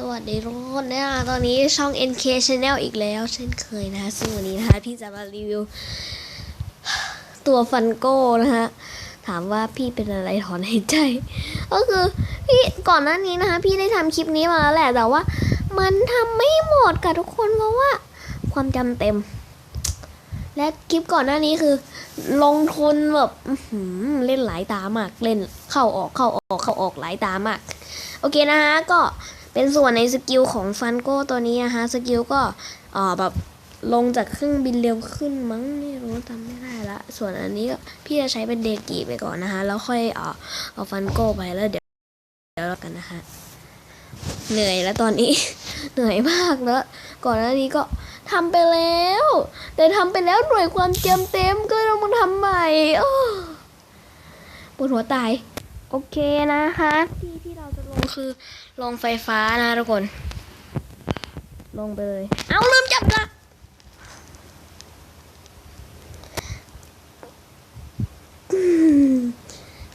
สวัสดีทุกคนนะคะตอนนี้ช่อง NK Channel อีกแล้ว เช่นเคยนะคะซึ่งวันนี้นะคะพี่จะมารีวิว ตัวฟันโก้นะคะถามว่าพี่เป็นอะไรถอนหายใจ ก็คือพี่ก่อนหน้านี้นะคะพี่ได้ทำคลิปนี้มาแล้วแหละแต่ว่า มันทำไม่หมดกับทุกคนเพราะว่า ความจำเต็ม และคลิปก่อนหน้านี้คือ ลงทุนแบบเล่นหลายตามาก เล่นเข้าออกเข้าออกเข้าออกหลายตามาก โอเคนะคะก็ เป็นส่วนในสกิลของฟันโก้ตัวนี้นะฮะสกิลก็อ่อแบบลงจากเครื่องบินเร็วขึ้นมั้งไม่รู้จำไม่ได้ละ ส่วนอันนี้พี่จะใช้เป็นเดกีไปก่อนนะคะแล้วค่อยเอาเอาฟันโก้ไปแล้วเดี๋ยวเดี๋ยวกันนะคะเหนื่อยแล้วตอนนี้ เหนื่อยมากแล้ว ก่อนหน้านี้ก็ทำไปแล้ว แต่ทำไปแล้วหน่วยความเจียมเต็มก็ต้องมาทำใหม่ปวดหัวตาย โอเคนะคะ คือลองไฟฟ้านะทุกคน ลงไปเลย เอาลืมจับละ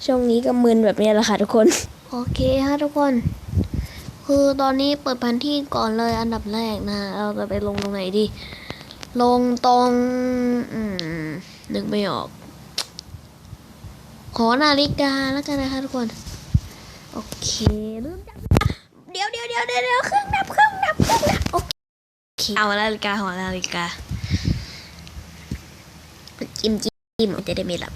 ช่วงนี้ก็มึนแบบนี้แหละค่ะทุกคน โอเคฮะทุกคน คือตอนนี้เปิดพันที่ก่อนเลยอันดับแรกนะ เราจะไปลงตรงไหนดี ลงตรงนึกไม่ออก ขอนาฬิกาแล้วกันนะคะทุกคน โอเคเริ่มดับเดี๋ยวเดี๋ยวเดี๋ยวเดี๋ยวเครื่องนับเครื่องนับเครื่องนับโอเคเอานาฬิกาหัวนาฬิกาจิ้มจิ้มจะได้ไม่หลับ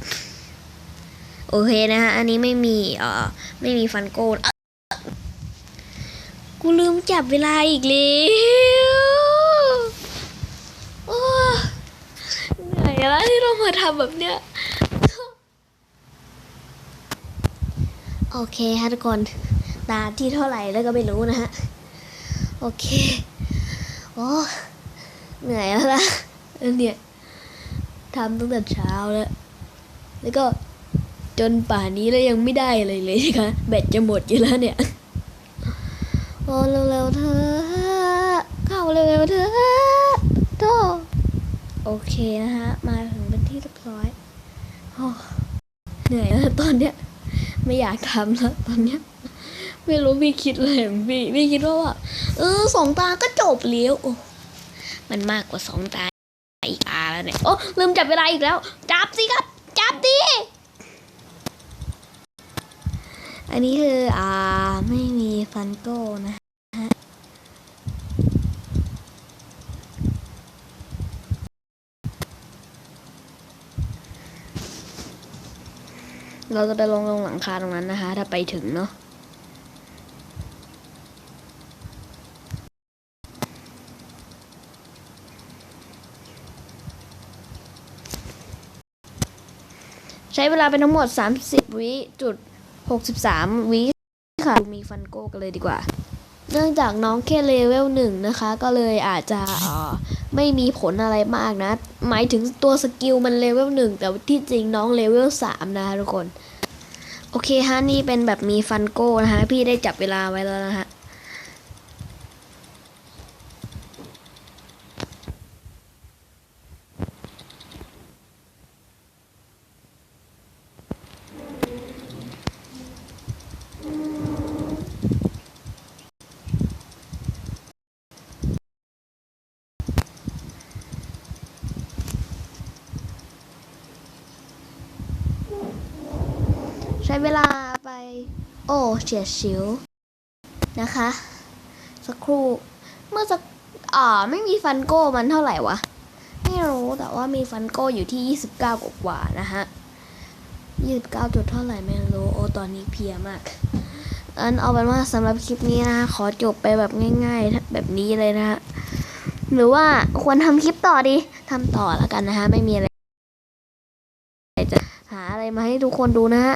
โอเคนะฮะอันนี้ไม่มีเอ่อไม่มีฟันโกนกูลืมจับเวลาอีกแล้วโอ้เหนื่อยแล้วที่เรามาทำแบบเนี้ย โอเคฮะทุกคนด่าที่เท่าไหร่แล้วก็ไม่รู้นะฮะ โอเค โอ้เหนื่อยแล้วนะเนี่ยทำตั้งแต่เช้าแล้ว แล้วก็จนป่านนี้แล้วยังไม่ได้อะไรเลยนะคะแบตจะหมดอยู่แล้วเนี่ย โอ้เร็วๆเธอ เข้าเร็วๆเธอโตโอเคนะฮะ มาถึงเป็นที่เรียบร้อยโอ้เหนื่อยแล้วตอนเนี้ย ไม่อยากทำแล้วตอนเนี้ยไม่รู้พี่คิดอะไรพี่พี่คิดว่าแบบเออสองตาก็จบเลี้ยวมันมากกว่าสองตาอีกตาแล้วเนี่ยโอ้ลืมจับเวลาอีกแล้ว จับสิครับ จับดิอันนี้คืออ่าไม่มีฟันโก้นะ เราจะไปลงลงหลังคาตรงนั้นนะคะ ถ้าไปถึงเนาะใช้เวลาไปทั้งหมด 30 วิจุด 63 วิค่ะมีฟันโก้กันเลยดีกว่า เนื่องจากน้องแค่เลเวลหนึ่งนะคะ ก็เลยอาจจะไม่มีผลอะไรมากนะ หมายถึงตัวสกิลมันเลเวลหนึ่งแต่ที่จริงน้องเลเวลสามนะทุกคน โอเคฮะนี่เป็นแบบมีฟันโก้นะฮะพี่ได้จับเวลาไว้แล้วนะฮะ ใช้เวลาไป โอ้เฉียดฉิวนะคะ สักครู่ เมื่อสักอ่าไม่มีฟันโก้มันเท่าไหร่วะ ไม่รู้แต่ว่ามีฟันโก้อยู่ที่ 29กกว่านะฮะ 29 จุดเท่าไหร่ไม่รู้โอ้ตอนนี้เพียมากอันเอาเป็นว่าสำหรับคลิปนี้นะขอจบไปแบบง่าย ๆ แบบนี้เลยนะฮะหรือว่าควรทำคลิปต่อดีทำต่อแล้วกันนะฮะไม่มีอะไรจะหาอะไรมาให้ทุกคนดูนะฮะ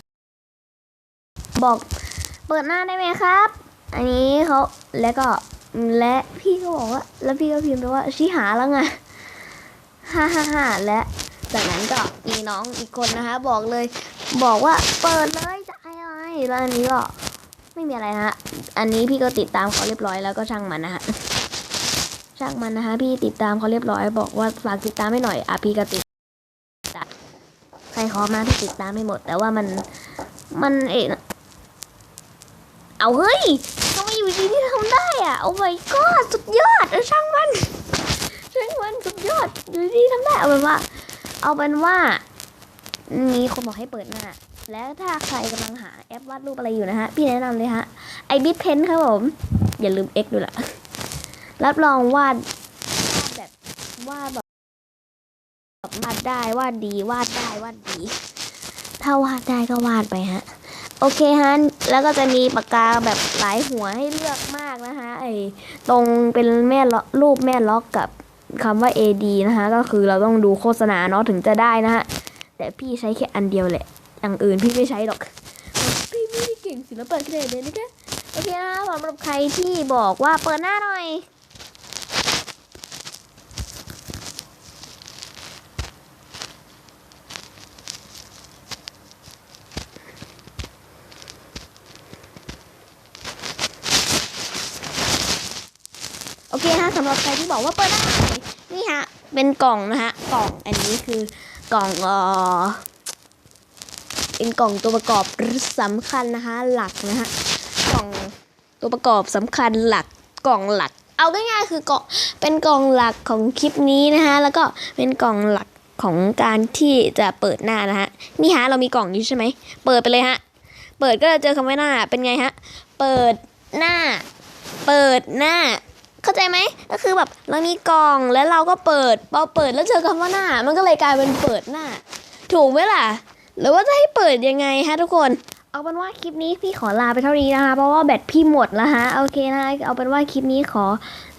บอก เปิดหน้าได้ไหมครับ อันนี้เขาแล้วก็และพี่ก็บอกว่าแล้วพี่ก็พิมพ์ไปว่าชิหาแล้วไงฮ่าฮ่าฮ่าและจากนั้นก็มีน้องอีกคนนะคะ บอกเลย บอกว่าเปิดเลยจะอะไรแล้วอันนี้ก็ไม่มีอะไรนะฮะอันนี้พี่ก็ติดตามเขาเรียบร้อยแล้วก็ช่างมันนะฮะช่างมันนะคะพี่ติดตามเขาเรียบร้อย บอกว่าฝากติดตามให้หน่อยอะพี่ก็ติดใครขอมาพี่ติดตามไม่หมด แต่ว่ามันมันเอะ เอาเฮ้ยทำไมอยู่ดีที่ทำได้อะโอ้ my god สุดยอดเออช่างมันช่างมันสุดยอดอยู่ดีทำได้เอาเป็นว่า เอาเป็นว่ามีคนบอกให้เปิดหน้าแล้วถ้าใครกำลังหาแอปวาดรูปอะไรอยู่นะฮะ พี่แนะนำเลยฮะไอบิทเพนครับผม อย่าลืม X ด้วยล่ะ รับรองวาดวาดแบบวาดแบบวาดได้วาดดีวาดได้วาดดี ถ้าวาดได้ก็วาดไปฮะ โอเคฮะ แล้วก็จะมีปากกาแบบหลายหัวให้เลือกมากนะคะไอตรงเป็นแม่ล็อกรูปแม่ล็อกกับคำว่า AD นะคะก็คือเราต้องดูโฆษณาเนาะถึงจะได้นะฮะ แต่พี่ใช้แค่อันเดียวแหละ อย่างอื่นพี่ไม่ใช้หรอก พี่ไม่ได้เก่งศิลปะขนาดนั้นนะคะ โอเคนะสำหรับใครที่บอกว่าเปิดหน้าหน่อย เคฮะสำหรับใครที่บอกว่าเปิดหน้นี่ฮะ เป็นกล่องนะฮะ กล่องอันนี้คือกล่องเออเป็นกล่องตัวประกอบสำคัญนะคะหลักนะฮะกล่องตัวประกอบสำคัญหลักกล่องหลัก เอาง่ายๆคือกล่องเป็นกล่องหลักของคลิปนี้นะคะแล้วก็เป็นกล่องหลักของการที่จะเปิดหน้านะฮะนี่ฮะเรามีกล่องนี้ใช่ไหมเปิดไปเลยฮะเปิดก็จะเจอคำว่าหน้าเป็นไงฮะเปิดหน้า เปิดหน้า เข้าใจไหมก็คือแบบเรามีกล่องแล้วเราก็เปิดพอเปิดแล้วเจอคำว่าหน้า มันก็เลยกลายเป็นเปิดหน้า ถูกไหมล่ะ หรือว่าจะให้เปิดยังไงฮะทุกคน เอาเป็นว่าคลิปนี้พี่ขอลาไปเท่านี้นะคะ เพราะว่าแบตพี่หมดแล้วฮะ โอเคนะคะเอาเป็นว่าคลิปนี้ขอ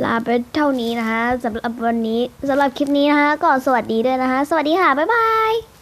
ลาไปเท่านี้นะคะสำหรับวันนี้สำหรับคลิปนี้นะคะก็สวัสดีด้วยนะคะ สวัสดีค่ะบ๊ายบาย